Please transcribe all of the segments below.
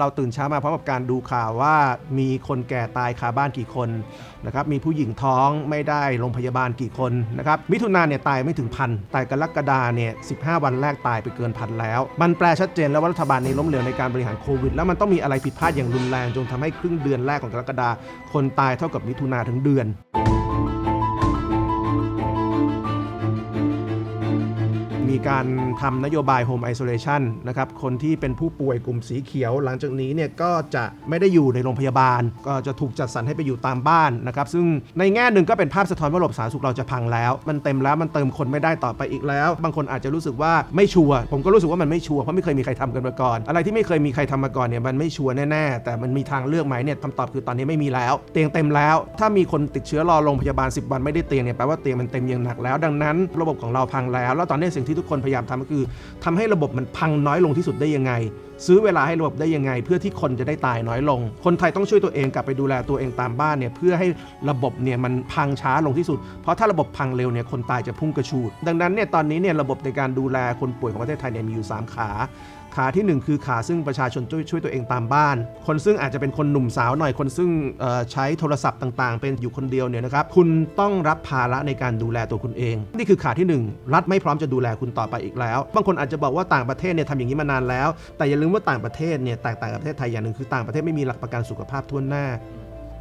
เราตื่นเช้ามาพร้อมกับการดูข่าวว่ามีคนแก่ตายคาบ้านกี่คนนะครับมีผู้หญิงท้องไม่ได้โรงพยาบาลกี่คนนะครับมิถุนาเนี่ยตายไม่ถึงพันแต่กรกฎาเนี่ย15วันแรกตายไปเกินพันแล้ว มันแปลชัดเจนแล้วว่ารัฐบาลในล้มเหลวในการบริหารโควิด แล้วมันต้องมีอะไรผิดพลาดอย่างรุนแรงจนทำให้ครึ่งเดือนแรกของกรกฎาคนตายเท่ากับมิถุนาทั้งเดือน การทำนโยบาย Home Isolation นะครับคนที่เป็นผู้ป่วยกลุ่มสีเขียว หลังจากนี้เนี่ยก็จะไม่ได้อยู่ในโรงพยาบาล ก็จะถูกจัดสรรให้ไปอยู่ตามบ้านนะครับซึ่งในแง่หนึ่งก็เป็นภาพสะท้อนว่าระบบสาธารณสุขเราจะพังแล้ว มันเต็มแล้วมันเติมคนไม่ได้ต่อไปอีกแล้ว บางคนอาจจะรู้สึกว่าไม่ชัวร์ผมก็รู้สึกว่ามันไม่ชัวร์เพราะไม่เคยมีใครทำกันมาก่อน อะไรที่ไม่เคยมีใครทำมาก่อนเนี่ยมันไม่ชัวร์แน่ๆแต่มันมีทางเลือกไหมเนี่ยคำตอบคือตอนนี้ไม่มีแล้ว เตียงเต็มแล้ว ถ้ามีคนติดเชื้อรอโรงพยาบาล 10 วันไม่ได้เตียงเนี่ยแปลว่าเตียงมันเต็มอย่างหนักแล้ว ดังนั้น ระบบของเราพังแล้ว แล้วตอนนี้สิ่งที่ทุกคนพยายามทำก็คือทำให้ระบบมันพังน้อยลงที่สุดได้ยังไงซื้อเวลาให้ระบบได้ยังไง เพื่อที่คนจะได้ตายน้อยลง คนไทยต้องช่วยตัวเองกลับไปดูแลตัวเองตามบ้านเนี่ยเพื่อให้ระบบเนี่ยมันพังช้าลงที่สุด เพราะถ้าระบบพังเร็วเนี่ยคนตายจะพุ่งกระชูด ดังนั้นเนี่ยตอนนี้เนี่ยระบบในการดูแลคนป่วยของประเทศไทยเนี่ยมีอยู่ 3 ขาขาที่ 1 คือขาซึ่งประชาชนช่วยช่วยตัวเองตามบ้าน คนซึ่งอาจจะเป็นคนหนุ่มสาวหน่อยคนซึ่งใช้โทรศัพท์ต่างๆ เป็นอยู่คนเดียวเนี่ยนะครับคุณต้องรับภาระในการดูแลตัวคุณเอง นี่คือขาที่ 1 รัฐไม่พร้อมจะดูแลคุณต่อไปอีกแล้ว บางคนอาจจะบอกว่าต่างประเทศเนี่ยทำอย่างนี้มานานแล้ว แต่อย่าลืมว่าต่างประเทศเนี่ยแตกต่างกับประเทศไทยอย่างหนึ่งคือต่างประเทศไม่มีหลักประกันสุขภาพทั่วหน้า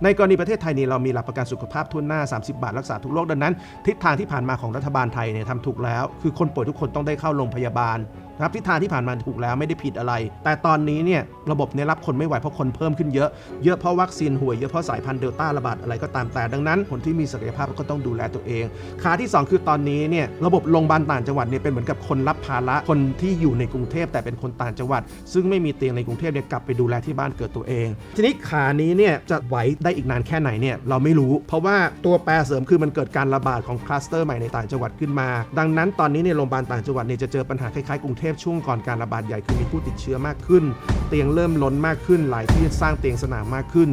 ในกรณีประเทศไทยนี่เรามีหลักประกันสุขภาพทั่วหน้า 30 บาทรักษาทุกโรคดังนั้น ทิศทางที่ผ่านมาของรัฐบาลไทยเนี่ยทำถูกแล้ว คือคนป่วยทุกคนต้องได้เข้าโรงพยาบาล นะครับทิศทางที่ผ่านมาถูกแล้วไม่ได้ผิดอะไร แต่ตอนนี้เนี่ยระบบเนี่ยรับคนไม่ไหวเพราะคนเพิ่มขึ้นเยอะ เยอะเพราะวัคซีนห่วยเยอะเพราะสายพันธุ์เดลต้าระบาดอะไรก็ตามแต่ดังนั้น คนที่มีศักยภาพก็ต้องดูแลตัวเอง ขาที่ 2 คือตอนนี้เนี่ยระบบโรงพยาบาลต่างจังหวัดเนี่ยเป็นเหมือนกับคนรับภาระคนที่อยู่ในกรุงเทพแต่เป็นคนต่างจังหวัด ซึ่งไม่มีเตียงในกรุงเทพเนี่ยกลับไปดูแลที่บ้านเกิดตัวเอง ทีนี้ขานี้เนี่ยจะไหวได้อีกนานแค่ไหนเนี่ยเราไม่รู้ เพราะว่าตัวแปรเสริมคือมันเกิดการระบาดของคลัสเตอร์ใหม่ในต่างจังหวัดขึ้นมา ดังนั้นตอนนี้ในโรงพยาบาลต่างจังหวัดเนี่ยจะเจอปัญหาคล้ายๆกรุงเทพช่วงก่อนการระบาดใหญ่คือมีผู้ติดเชื้อมากขึ้น เตียงเริ่มล้นมากขึ้น หลายที่สร้างเตียงสนามมากขึ้น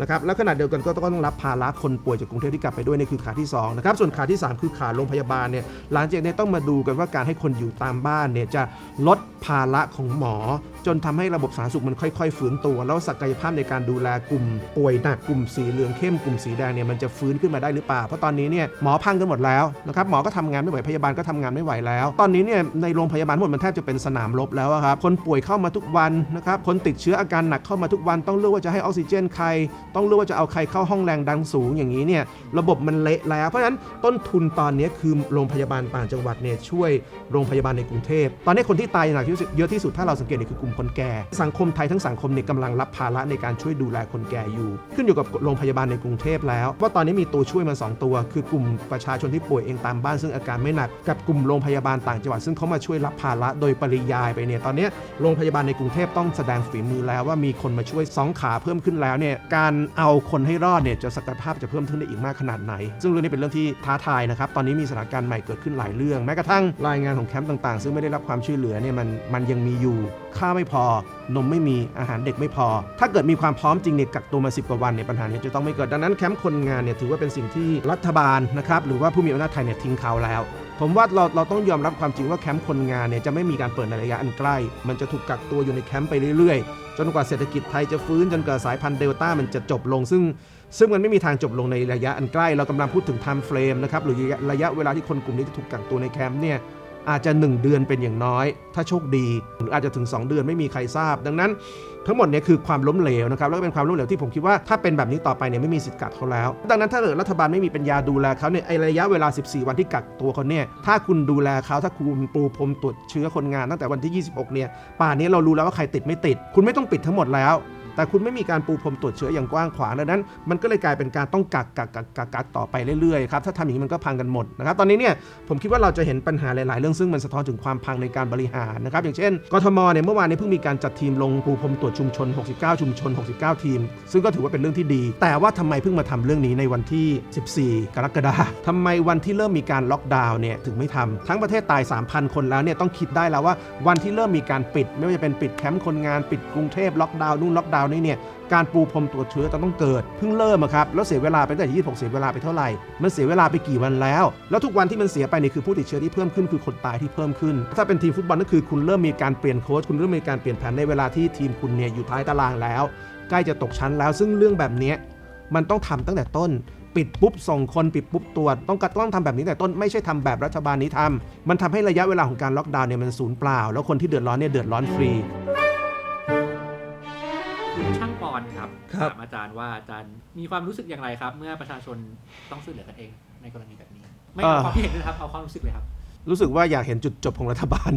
นะครับแล้วขณะเดียวกันก็ต้องรับภาระคนป่วยจากกรุงเทพที่กลับไปด้วยนี่คือขาที่2นะครับส่วนขาที่ 3 คือขาโรงพยาบาลเนี่ยหลังจากนี้ต้องมาดูกันว่าการให้คนอยู่ตามบ้านเนี่ยจะลดภาระของหมอ จนทำให้ระบบสาธารณสุขมันค่อย ๆ ฟื้นตัว แล้วศักยภาพในการดูแลกลุ่มป่วยหนักกลุ่มสีเหลืองเข้มกลุ่มสีแดงเนี่ยมันจะฟื้นขึ้นมาได้หรือเปล่า เพราะตอนนี้เนี่ยหมอพังกันหมดแล้วนะครับหมอก็ทำงานไม่ไหวพยาบาลก็ทำงานไม่ไหวแล้ว ตอนนี้เนี่ยในโรงพยาบาลหมดมันแทบจะเป็นสนามรบแล้วครับคนป่วยเข้ามาทุกวันนะครับคนติดเชื้ออาการหนักเข้ามาทุกวัน ต้องเลือกว่าจะให้ออกซิเจนใคร ต้องเลือกว่าจะเอาใครเข้าห้องแรงดันสูงอย่างนี้เนี่ยระบบมันเละแล้ว เพราะฉะนั้นต้นทุนตอนนี้คือโรงพยาบาลต่างจังหวัดเนี่ยช่วยโรงพยาบาลในกรุงเทพตอนนี้คนที่ที่ตายหนักที่สุดเยอะที่สุดถ้าเราสังเกตเนี่ยคือกลุ่มคนแก่ สังคมไทยทั้งสังคมเนี่ยกำลังรับภาระในการช่วยดูแลคนแก่อยู่ ขึ้นอยู่กับโรงพยาบาลในกรุงเทพแล้วว่าตอนนี้มีตัวช่วยมาสองตัว คือกลุ่มประชาชนที่ป่วยเองตามบ้านซึ่งอาการไม่หนักกับกลุ่มโรงพยาบาลต่างจังหวัดซึ่งเขามาช่วยรับภาระโดยปริยายไปเนี่ยตอนนี้โรงพยาบาลในกรุงเทพต้องแสดงฝีมือแล้วว่ามีคนมาช่วยสองขาเพิ่มขึ้นแล้วเนี่ยการเอาคนให้รอดเนี่ยจะศักยภาพจะเพิ่มขึ้นได้อีกมากขนาดไหน ซึ่งเรื่องนี้เป็นเรื่องที่ท้าทายนะครับตอนนี้มีสถานการณ์ใหม่เกิดขึ้นหลายเรื่องแม้กระทั่งรายงานของแคมป์ต่างๆ ซึ่งไม่ได้รับความช่วยเหลือเนี่ยมันมันยังมีอยู่ ข้าวไม่พอ นมไม่มีอาหารเด็กไม่พอ ถ้าเกิดมีความพร้อมจริงเนี่ยกักตัวมา 10 กว่าวันเนี่ยปัญหานี้จะต้องไม่เกิดดังนั้นแคมป์คนงานเนี่ยถือว่าเป็นสิ่งที่รัฐบาลนะครับหรือว่าผู้มีอำนาจไทยเนี่ยทิ้งเขาแล้ว ผมว่าเราเราต้องยอมรับความจริงว่าแคมป์คนงานเนี่ยจะไม่มีการเปิดในระยะอันใกล้ มันจะถูกกักตัวอยู่ในแคมป์ไปเรื่อยๆ จนกว่าเศรษฐกิจไทยจะฟื้นจนกว่าสายพันธุ์เดลต้ามันจะจบลงซึ่งซึ่งมันไม่มีทางจบลงในระยะอันใกล้ เรากำลังพูดถึง time frame นะครับหรือระยะเวลาที่คนกลุ่มนี้จะถูกกักตัวในแคมป์เนี่ย อาจจะ 1 เดือนเป็นอย่างน้อย ถ้าโชคดีหรืออาจจะถึง 2 เดือนไม่มีใครทราบ ดังนั้น ทั้งหมดเนี่ยคือความล้มเหลวนะครับแล้วก็เป็นความล้มเหลวที่ผมคิดว่าถ้าเป็นแบบนี้ต่อไปเนี่ยไม่มีสิทธิ์กักเขาแล้ว ดังนั้นถ้าเกิดรัฐบาลไม่มีปัญญาดูแลเขาเนี่ยไอระยะเวลา 14 วันที่กักตัวเขาเนี่ยถ้าคุณดูแลเขาถ้าคุณปูพรมตรวจเชื้อคนงานตั้งแต่วันที่ 26เนี่ยป่านนี้เรารู้แล้วว่าใครติดไม่ติด คุณไม่ต้องปิดทั้งหมดแล้ว แต่คุณไม่มีการปูพรมตรวจเชื้ออย่างกว้างขวางดังนั้น มันก็เลยกลายเป็นการต้องกักกักกักกักกักต่อไปเรื่อยๆครับถ้าทำอย่างนี้มันก็พังกันหมดนะครับตอนนี้เนี่ยผมคิดว่าเราจะเห็นปัญหาหลายๆ เรื่องซึ่งมันสะท้อนถึงความพังในการบริหารนะครับอย่างเช่นกทมเนี่ยเมื่อวานนี้เพิ่งมีการจัดทีมลงปูพรมตรวจชุมชน 69 ชุมชน 69 ทีม ซึ่งก็ถือว่าเป็นเรื่องที่ดี แต่ว่าทำไมเพิ่งมาทำเรื่องนี้ในวันที่ 14 กรกฎาคมทำไมวันที่เริ่มมีการล็อกดาวน์เนี่ยถึงไม่ทำทั้งประเทศตาย 3,000 คนแล้วเนี่ยต้องคิดได้แล้วว่าวันที่เริ่มมีการปิด ไม่ว่าจะเป็นปิดแคมป์คนงานปิดกรุงเทพล็อกดาวน์นู่นล็อกดาวน์นี่เนี่ยการปูพรมตรวจเชื้อต้องเกิดเพิ่งเริ่มครับแล้วเสียเวลาไปตั้งแต่26 เสียเวลาไปเท่าไหร่ มันเสียเวลาไปกี่วันแล้ว แล้วทุกวันที่มันเสียไปนี่คือผู้ติดเชื้อที่เพิ่มขึ้นคือคนตายที่เพิ่มขึ้น ถ้าเป็นทีมฟุตบอลก็คือคุณเริ่มมีการเปลี่ยนโค้ชคุณเริ่มมีการเปลี่ยนแผนในเวลาที่ทีมคุณเนี่ยอยู่ท้ายตารางแล้ว ใกล้จะตกชั้นแล้ว ซึ่งเรื่องแบบนี้มันต้องทำตั้งแต่ต้นปิดปุ๊บส่งคนปิดปุ๊บตรวจต้องกต้องทำแบบนี้แต่ต้นไม่ใช่ทำแบบรัฐบาลนี้ทำมันทำให้ระยะเวลาของการล็อกดาวน์เนี่ยมันสูญเปล่า แล้วคนที่เดือดร้อนเนี่ยเดือดร้อนฟรี ช่างปอนครับ ถามอาจารย์ว่าอาจารย์มีความรู้สึกอย่างไรครับ เมื่อประชาชนต้องซื้อเหลือกันเองในกรณีแบบนี้ ไม่เอาความคิดเห็นนะครับเอาความรู้สึกเลยครับ รู้สึกว่าอยากเห็นจุดจบของรัฐบาล